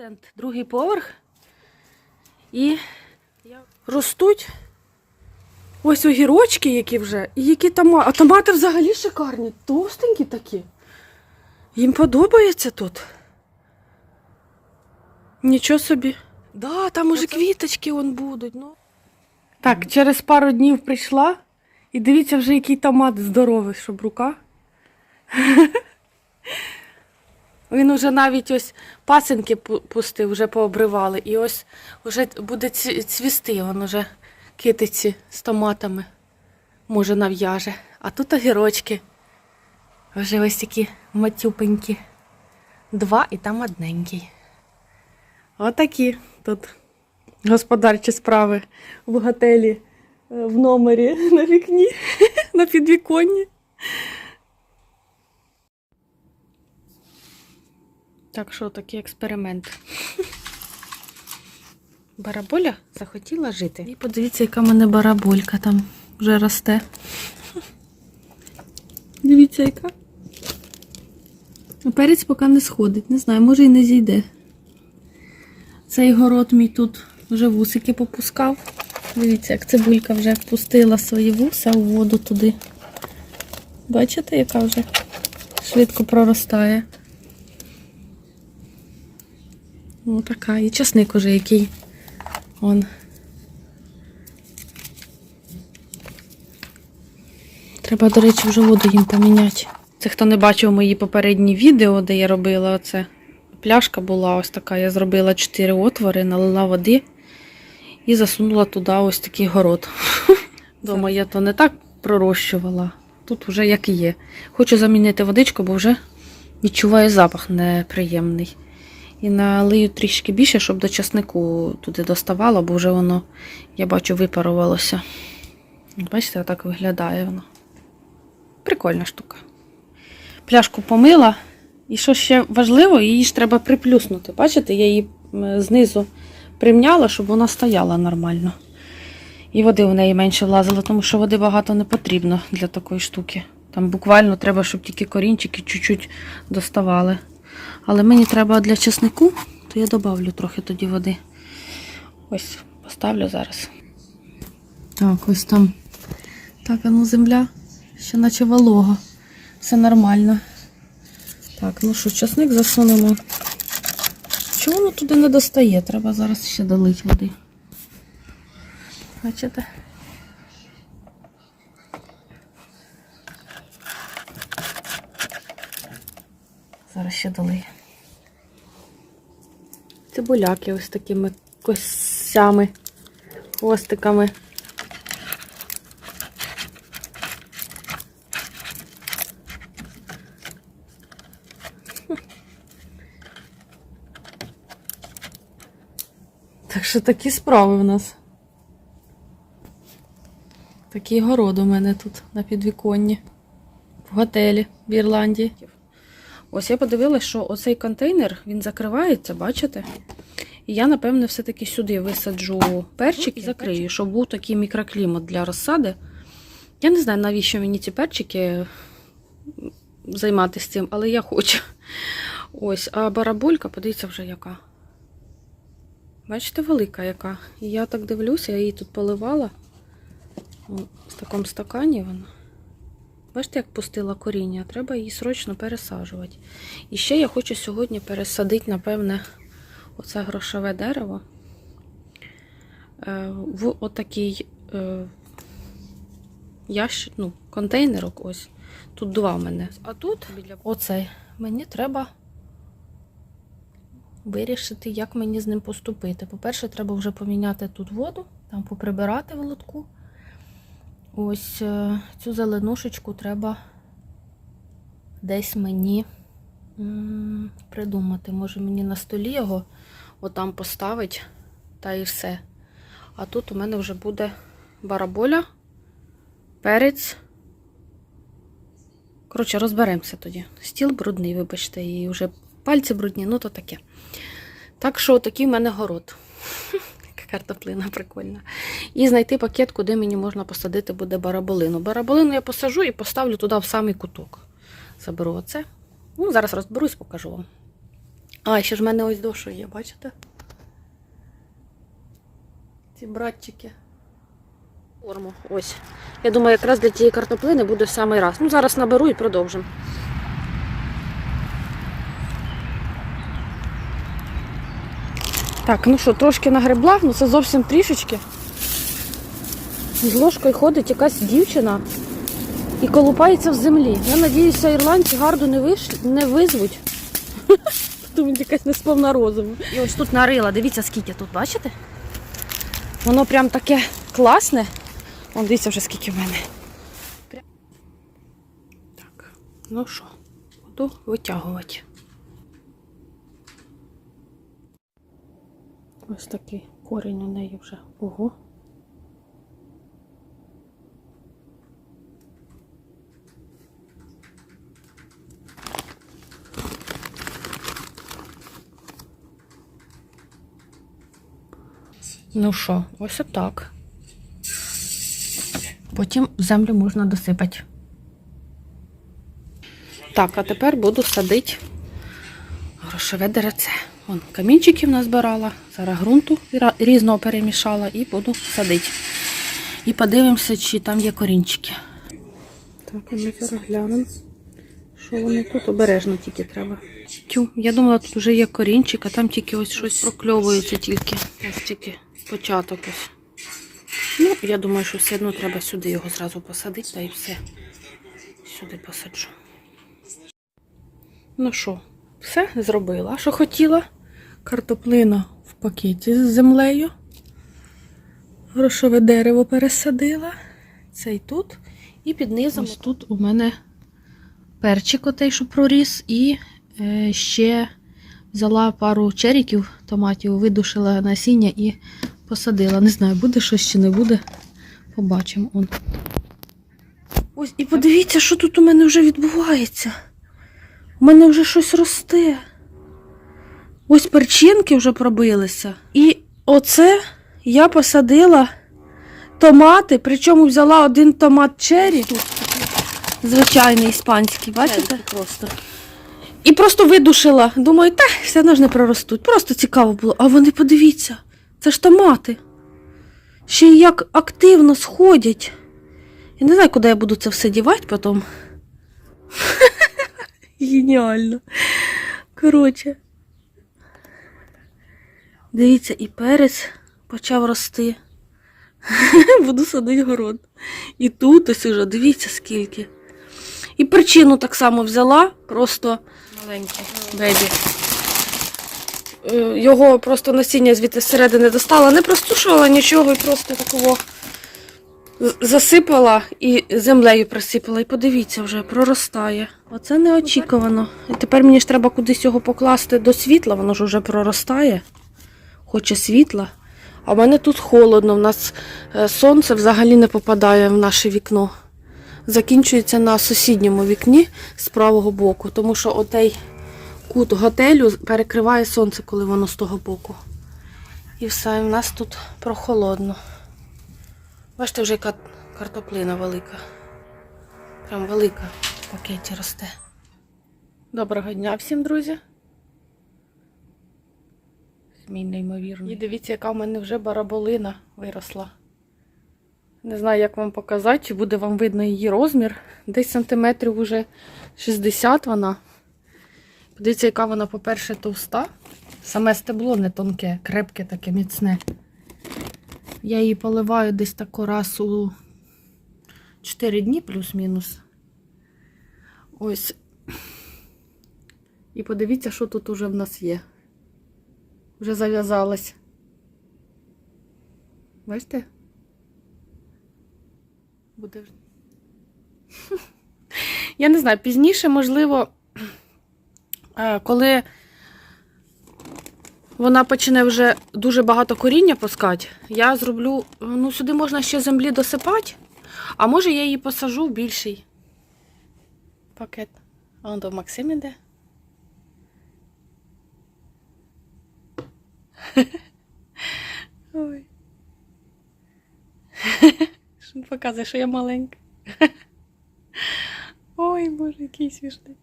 Тент, другий поверх. І ростуть ось огірочки, які вже, і які томати. А томати взагалі шикарні, товстенькі такі. Їм подобається тут. Нічого собі. Да, там уже квіточки он будуть. Ну. Так, через пару днів прийшла. І дивіться вже, який томат здоровий, щоб рука. Він уже навіть ось пасинки пустив, вже пообривали. І ось вже буде цвісти, він уже китиці з томатами. Може, нав'яже. А тут огірочки. Вже ось такі матюпенькі. Два і там одненький. Отакі тут господарчі справи в готелі, е, в номері, на вікні, на підвіконні. Так що такий експеримент. Бараболя захотіла жити. І подивіться, яка в мене бараболька там вже росте. Дивіться, яка. Перець поки не сходить. Не знаю, може і не зійде. Цей город мій тут вже вусики попускав. Дивіться, як цибулька вже впустила свої вуса у воду туди. Бачите, яка вже швидко проростає. Ну, така. І часник уже який. Он. Треба, до речі, вже воду їм поміняти. Це хто не бачив мої попередні відео, де я робила оце. Пляшка була ось така. Я зробила 4 отвори, налила води і засунула туди ось такий город. Дома я то не так пророщувала. Тут вже як і є. Хочу замінити водичку, бо вже відчуваю запах неприємний. І налию трішки більше, щоб до часнику туди доставало, бо вже воно, я бачу, випарувалося. Бачите, отак виглядає воно. Прикольна штука. Пляшку помила. І що ще важливо, її ж треба приплюснути. Бачите, я її знизу примняла, щоб вона стояла нормально. І води в неї менше влазило, тому що води багато не потрібно для такої штуки. Там буквально треба, щоб тільки корінчики чуть-чуть доставали. Але мені треба для чеснику, то я додавлю трохи тоді води. Ось, поставлю зараз. Так, ось там. Так, ну земля ще наче волога. Все нормально. Так, ну що, часник засунемо. Чому воно туди не достає? Треба зараз ще долити води. Бачите? Ще долию. Цибуляки ось такими косями, хвостиками. Так що такі справи в нас. Такий город у мене тут на підвіконні. В готелі в Ірландії. Ось я подивилася, що оцей контейнер він закривається, бачите? І я, напевне, все-таки сюди висаджу перчик і закрию, щоб був такий мікроклімат для розсади. Я не знаю, навіщо мені ці перчики займатися цим, але я хочу. Ось, а барабулька, подивіться вже яка. Бачите, велика яка. І я так дивлюся, я її тут поливала. В такому стакані вона. Бачите, як пустила коріння, треба її срочно пересаджувати. І ще я хочу сьогодні пересадити, напевне, оце грошове дерево е, в отакий е, ящик, ну, контейнерок. Ось. Тут два в мене. А тут оцей. Мені треба вирішити, як мені з ним поступити. По-перше, треба вже поміняти тут воду, там поприбирати в лотку. Ось е, цю зеленушечку треба десь мені придумати. Може мені на столі його отам поставити, та і все. А тут у мене вже буде бараболя, перець. Коротше, розберемося тоді. Стіл брудний, вибачте, і вже пальці брудні, ну то таке. Так що такий в мене город. Картоплина прикольна. І знайти пакет, куди мені можна посадити буде бараболину. Бараболину я посажу і поставлю туди в самий куток. Заберу оце. Ну, зараз розберусь, покажу вам. А, ще ж в мене ось дошу є, бачите? Ці братчики. Форму, ось. Я думаю, якраз для тієї картоплини буде в самий раз. Ну, зараз наберу і продовжимо. Так, ну що, трошки нагребла, ну це зовсім трішечки. З ложкою ходить якась дівчина і колупається в землі. Я надіюся, ірландці гарду не, виш... не визвуть. Думаю, якась несповна розуму. І ось тут нарила, дивіться, скільки тут, бачите? Воно прям таке класне. Вон, дивіться вже скільки в мене. Прям- Так, ну що, буду витягувати. Ось такий корінь у неї вже. Ого. Ну що, ось отак. Потім землю можна досипати. Так, а тепер буду садити грошове дереце. Вон камінчиків назбирала, зараз ґрунту різного перемішала і буду садити. І подивимося, чи там є корінчики. Так, ми зараз глянемо. Що вони тут обережно тільки треба. Тю, я думала, тут вже є корінчик, а там тільки ось щось прокльовується тільки. Ось тільки початок ось. Ну, я думаю, що все одно треба сюди його зразу посадити, та і все. Сюди посаджу. Ну що, все зробила. Що хотіла? Картоплина в пакеті з землею. Грошове дерево пересадила. Цей тут. І під низом Ось тут у мене перчик отей, що проріс, і е, ще взяла пару черіків томатів, видушила насіння і посадила. Не знаю, буде щось чи не буде. Побачимо. Он. Ось, і подивіться, що тут у мене вже відбувається. У мене вже щось росте. Ось перчинки вже пробилися. І оце я посадила томати, причому взяла один томат черрі. Звичайний іспанський, бачите? Просто. І просто видушила. Думаю, та все одно ж не проростуть. Просто цікаво було. А вони подивіться, це ж томати. Ще й як активно сходять. Я не знаю, куди я буду це все дівати потім. Геніально. Коротше. Дивіться, і перець почав рости. Буду садити город. І тут ось уже, дивіться скільки. І причину так само взяла, просто маленький бебі. Е, Його просто насіння звідти зсередини достала, не простушувала нічого, і просто такого засипала і землею присипала. І подивіться, вже проростає. Оце неочікувано. І тепер мені ж треба кудись його покласти до світла, воно ж вже проростає. Хоче світла. А в мене тут холодно, в нас е, сонце взагалі не попадає в наше вікно. Закінчується на сусідньому вікні з правого боку, тому що отей кут готелю перекриває сонце, коли воно з того боку. І все, і в нас тут прохолодно. Бачите, вже яка картоплина велика. Прям велика в пакеті росте. Доброго дня всім, друзі. Мій неймовірний. І дивіться, яка в мене вже бараболина виросла. Не знаю, як вам показати, чи буде вам видно її розмір. Десь сантиметрів уже 60 вона. Подивіться, яка вона, по-перше, товста. Саме стебло не тонке, крепке таке, міцне. Я її поливаю десь тако раз у 4 дні плюс-мінус. Ось. І подивіться, що тут уже в нас є. Вже зав'язалась. Бачите? Буде. вже- Я не знаю, пізніше, можливо, е, коли вона почне вже дуже багато коріння пускати, я зроблю, ну, сюди можна ще землі досипати, а може я її посажу в більший пакет. А он до Максим іде. Ой. Що показує, що я маленька. Ой, боже, який смішний.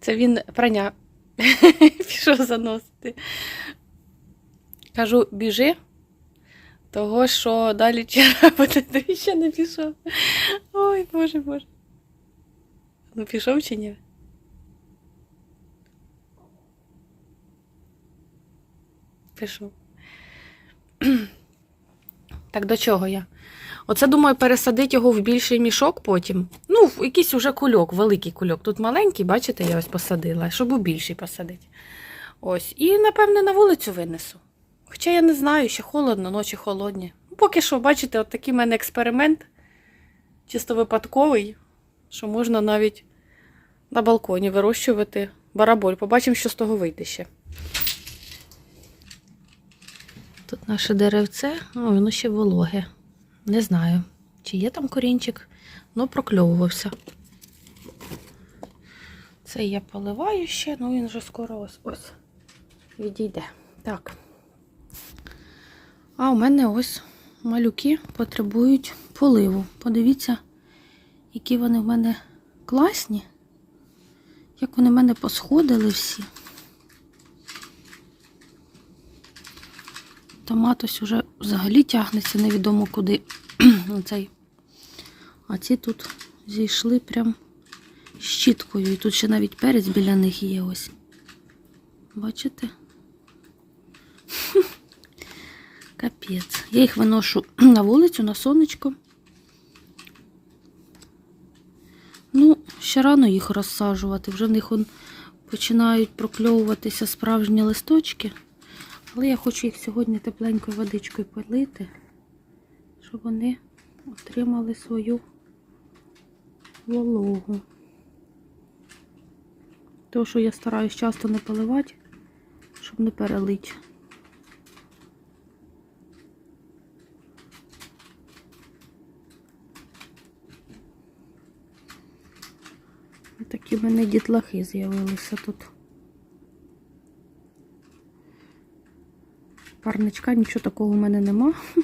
Це він прання Пішов заносити. Кажу, біжи, того що далі буде, ти ще не пішов. Ой, боже, боже. Ну, пішов чи ні? Пішов. Так до чого я? Оце думаю пересадити його в більший мішок потім. Ну, в якийсь уже кульок, великий кульок. Тут маленький, бачите, я ось посадила, щоб у більший посадити. Ось. І, напевне, на вулицю винесу. Хоча я не знаю, ще холодно, ночі холодні. Ну, поки що, бачите, от такий в мене експеримент, чисто випадковий, що можна навіть на балконі вирощувати бараболь. Побачимо, що з того вийде ще. Тут наше деревце, о, воно ще вологе. Не знаю, чи є там корінчик, але прокльовувався. Це я поливаю ще, ну він вже скоро ось ось відійде. Так. А у мене ось малюки потребують поливу. Подивіться, які вони в мене класні. Як вони в мене посходили всі. Томат ось уже взагалі тягнеться невідомо куди. Цей. А ці тут зійшли прям щіткою. І тут ще навіть перець біля них є ось. Бачите? Капець. Я їх виношу на вулицю, на сонечко. Ну, ще рано їх розсаджувати. Вже в них он починають прокльовуватися справжні листочки. Але я хочу їх сьогодні тепленькою водичкою полити, щоб вони отримали свою вологу. То, що я стараюсь часто не поливати, щоб не перелити. Такі в мене дітлахи з'явилися тут. Парничка, нічого такого в мене нема.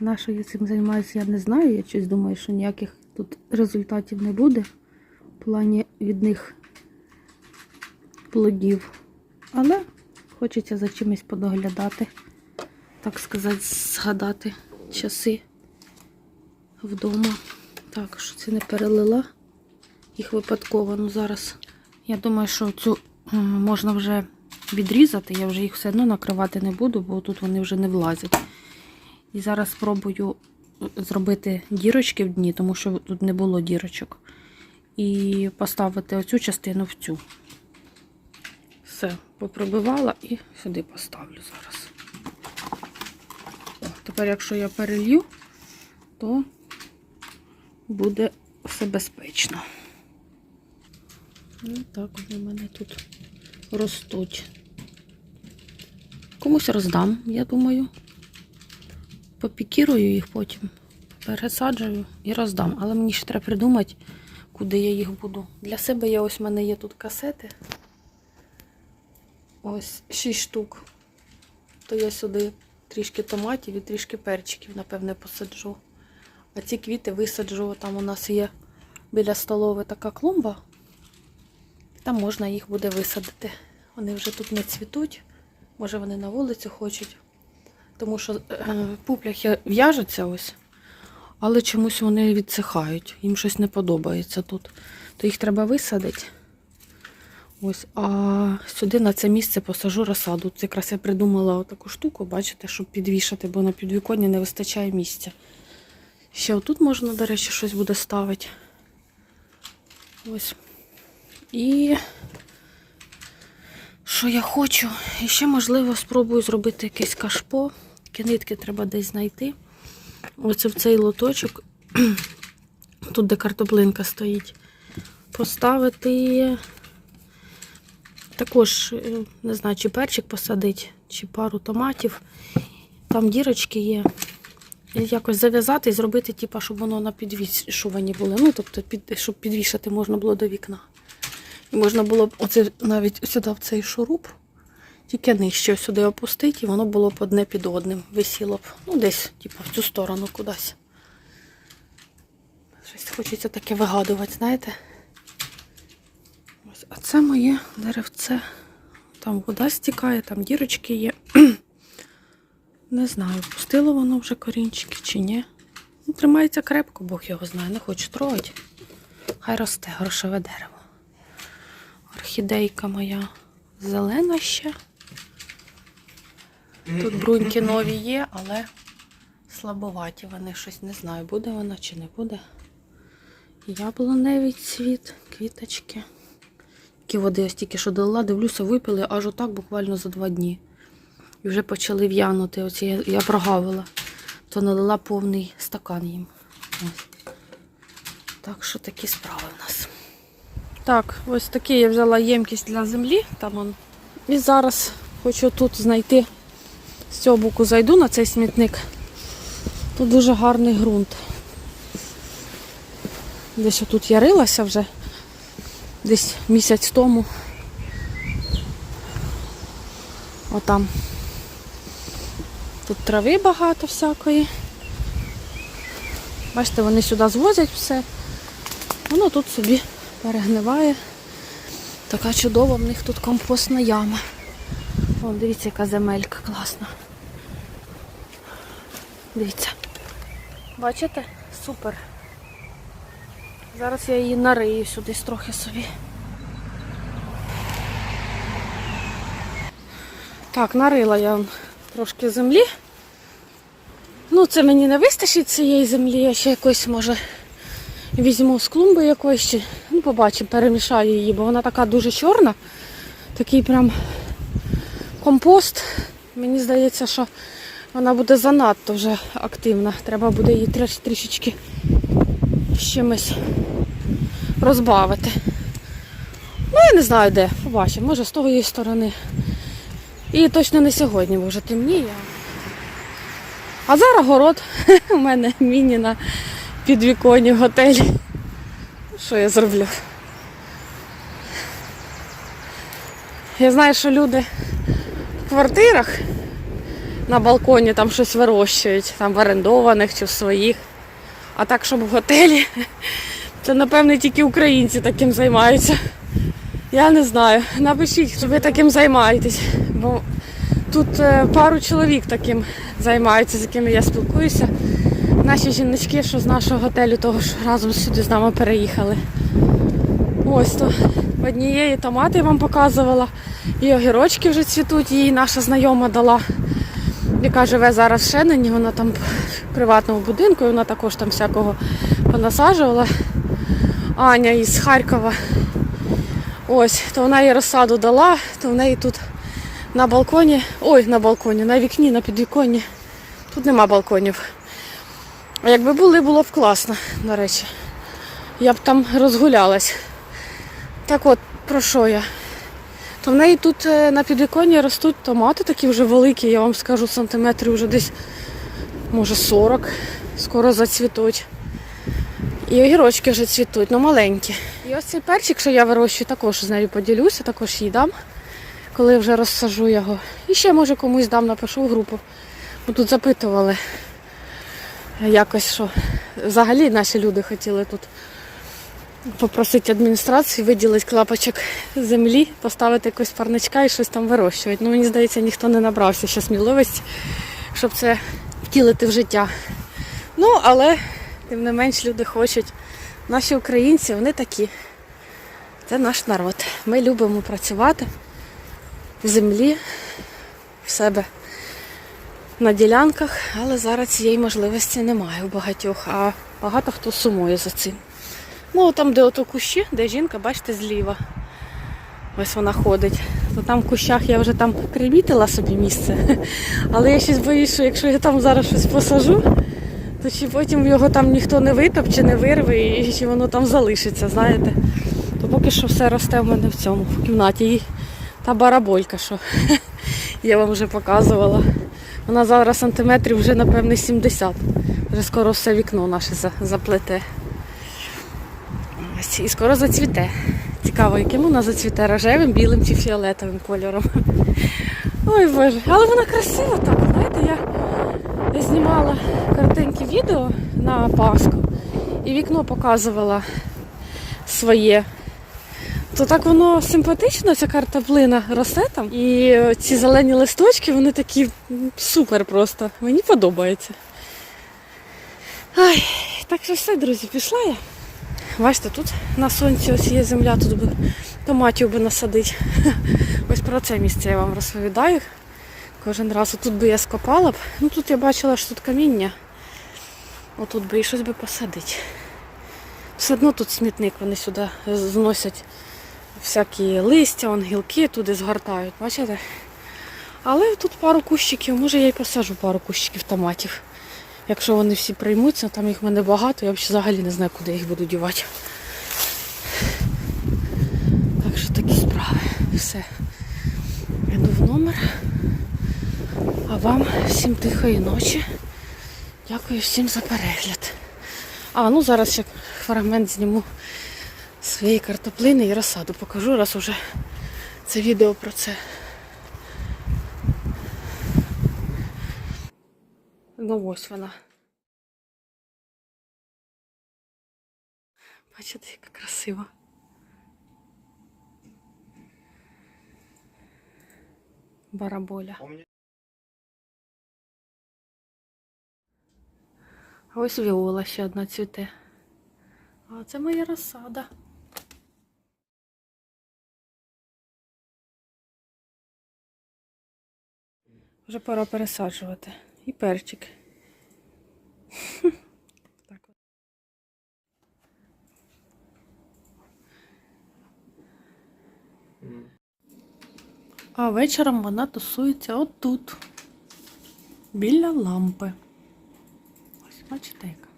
На що я цим займаюся, я не знаю. Я щось думаю, що ніяких тут результатів не буде в плані від них плодів. Але хочеться за чимось подоглядати, так сказати, згадати часи вдома. Так, що це не перелила їх випадково. Ну зараз я думаю, що цю можна вже відрізати. Я вже їх все одно накривати не буду, бо тут вони вже не влазять. І зараз спробую зробити дірочки в дні, тому що тут не було дірочок. І поставити оцю частину в цю. Все, попробивала і сюди поставлю зараз. Тепер, якщо я перелью, то буде все безпечно. Ну, так вони в мене тут ростуть. Комусь роздам, я думаю. Попікірую їх потім, пересаджую і роздам. Але мені ще треба придумати, куди я їх буду. Для себе я ось в мене є тут касети. Ось 6 штук. То я сюди трішки томатів і трішки перчиків, напевне, посаджу. А ці квіти висаджу. Там у нас є біля столови така клумба. Там можна їх буде висадити. Вони вже тут не цвітуть. Може вони на вулицю хочуть. Тому що е, пупляхи в'яжуться ось, але чомусь вони відсихають. Їм щось не подобається тут. То їх треба висадити. Ось, а сюди на це місце посажу розсаду. Тут якраз я придумала таку штуку, бачите, щоб підвішати, бо на підвіконні не вистачає місця. Ще отут можна, до речі, щось буде ставити. Ось. І що я хочу? І ще, можливо, спробую зробити якесь кашпо. Такі нитки треба десь знайти. Оце в цей лоточок, тут, де картоплинка стоїть, поставити також, е, не знаю, чи перчик посадити, чи пару томатів. Там дірочки є. І якось зав'язати і зробити, типу, щоб воно на підвішуванні було. Ну, тобто, під, щоб підвішати можна було до вікна. Можна було б оце навіть сюди в цей шуруп, тільки нижче сюди опустити, і воно було б одне під одним. Висіло б. Ну, десь, типу, в цю сторону кудись. Щось хочеться таке вигадувати, знаєте? Ось, а Оце моє деревце. Там вода стікає, там дірочки є. Не знаю, пустило воно вже корінчики чи ні. Ну, тримається крепко, Бог його знає, не хочу трогати. Хай росте грошове дерево. Орхідейка моя зелена ще. Тут бруньки нові є, але слабоваті вони щось не знаю, буде вона чи не буде. Яблуневий цвіт, квіточки. Які води ось тільки що долила, дивлюся, випили аж отак буквально за два дні. І вже почали в'янути. Оці я, я прогавила, то налила повний стакан їм. Ось. Так що такі справи в нас. Так, ось такий я взяла ємкість для землі. Там он. І зараз хочу тут знайти з цього боку зайду на цей смітник. Тут дуже гарний ґрунт. Десь тут я рилася вже десь місяць тому. Отам. Тут трави багато всякої. Бачите, вони сюди звозять все. Воно тут собі перегниває. Така чудова в них тут компостна яма. Вон, дивіться, яка земелька класна. Дивіться. Бачите? Супер. Зараз я її нарию сюди трохи собі. Так, нарила я трошки землі. Ну, це мені не вистачить цієї землі, я ще якось, може, візьму з клумби якоїсь, чи, ну, побачимо, перемішаю її, бо вона така дуже чорна. Такий прям компост. Мені здається, що вона буде занадто вже активна. Треба буде її треш- трішечки з чимось розбавити. Ну, я не знаю де. Побачимо, може з тої сторони. І точно не сьогодні, бо вже темніє. А зараз город. У мене міні на підвіконні в готелі. Що я зроблю? Я знаю, що люди в квартирах на балконі там щось вирощують, там в орендованих чи в своїх. А так, щоб в готелі, це напевне тільки українці таким займаються. Я не знаю. Напишіть, що ви таким займаєтесь. Бо тут е, пару чоловік таким займаються, з якими я спілкуюся. Наші жіночки, що з нашого готелю, того ж разом сюди з нами переїхали. Ось то однієї томати я вам показувала. І огірочки вже цвітуть, їй наша знайома дала. Яка живе зараз в Шенені, вона там в приватному будинку, і вона також там всякого понасаджувала. Аня із Харкова. Ось, то вона їй розсаду дала, то в неї тут на балконі, ой, на балконі, на вікні, на підвіконні. Тут нема балконів. А якби були, було б класно, до речі. Я б там розгулялась. Так от, про що я? То в неї тут е, на підвіконні ростуть томати такі вже великі, я вам скажу, сантиметрів вже десь, може, 40, скоро зацвітуть. І огірочки вже цвітуть, ну маленькі. І ось цей перчик, що я вирощую, також з нею поділюся, також їй дам, коли вже розсажу його. І ще, може, комусь дам, напишу в групу. Бо тут запитували якось, що взагалі наші люди хотіли тут попросити адміністрації виділити клапочок землі, поставити якось парничка і щось там вирощувати. Ну, мені здається, ніхто не набрався ще сміливості, щоб це втілити в життя. Ну, але тим не менш люди хочуть. Наші українці, вони такі. Це наш народ. Ми любимо працювати в землі, в себе на ділянках, але зараз цієї можливості немає у багатьох, а багато хто сумує за цим. Ну, там, де ото кущі, де жінка, бачите, зліва. Ось вона ходить. То там в кущах я вже там примітила собі місце. Але я щось боюсь, що якщо я там зараз щось посажу, то чи потім його там ніхто не витопче, не вирве, і чи воно там залишиться, знаєте. То поки що все росте в мене в цьому, в кімнаті. І та бараболька, що я вам вже показувала. Вона зараз сантиметрів вже, напевне, 70. Вже скоро все вікно наше за- заплете. І скоро зацвіте. Цікаво, яким вона зацвіте рожевим, білим чи фіолетовим кольором. Ой Боже, але вона красива так. Знаєте, я, я знімала коротеньке відео на Пасху і вікно показувала своє. То так воно симпатично, ця картоплина росте там. І е, ці зелені листочки, вони такі супер просто. Мені подобається. Ай, так що все, друзі, пішла я. Бачите, тут на сонці ось є земля, тут би томатів би насадити. Ось про це місце я вам розповідаю. Кожен раз отут би я скопала б. Ну тут я бачила, що тут каміння. Отут би і щось би посадити. Все одно тут смітник, вони сюди зносять всякі листя, гілки туди згортають, бачите? Але тут пару кущиків, може я й посаджу пару кущиків томатів. Якщо вони всі приймуться, там їх в мене багато, я взагалі не знаю, куди їх буду дівати. Так що такі справи. Все. Йду в номер. А вам всім тихої ночі. Дякую всім за перегляд. А, ну зараз ще фрагмент зніму своєї картоплини і розсаду покажу, раз уже це відео про це. Ну ось вона. Бачите, яка красива. Бараболя. А ось віола ще одна цвіте. А це моя розсада. Вже пора пересаджувати. І перчик. А вечором вона тусується отут. Біля лампи. Ось, бачите яка.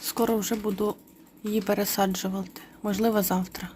Скоро вже буду її пересаджувати. Можливо, завтра.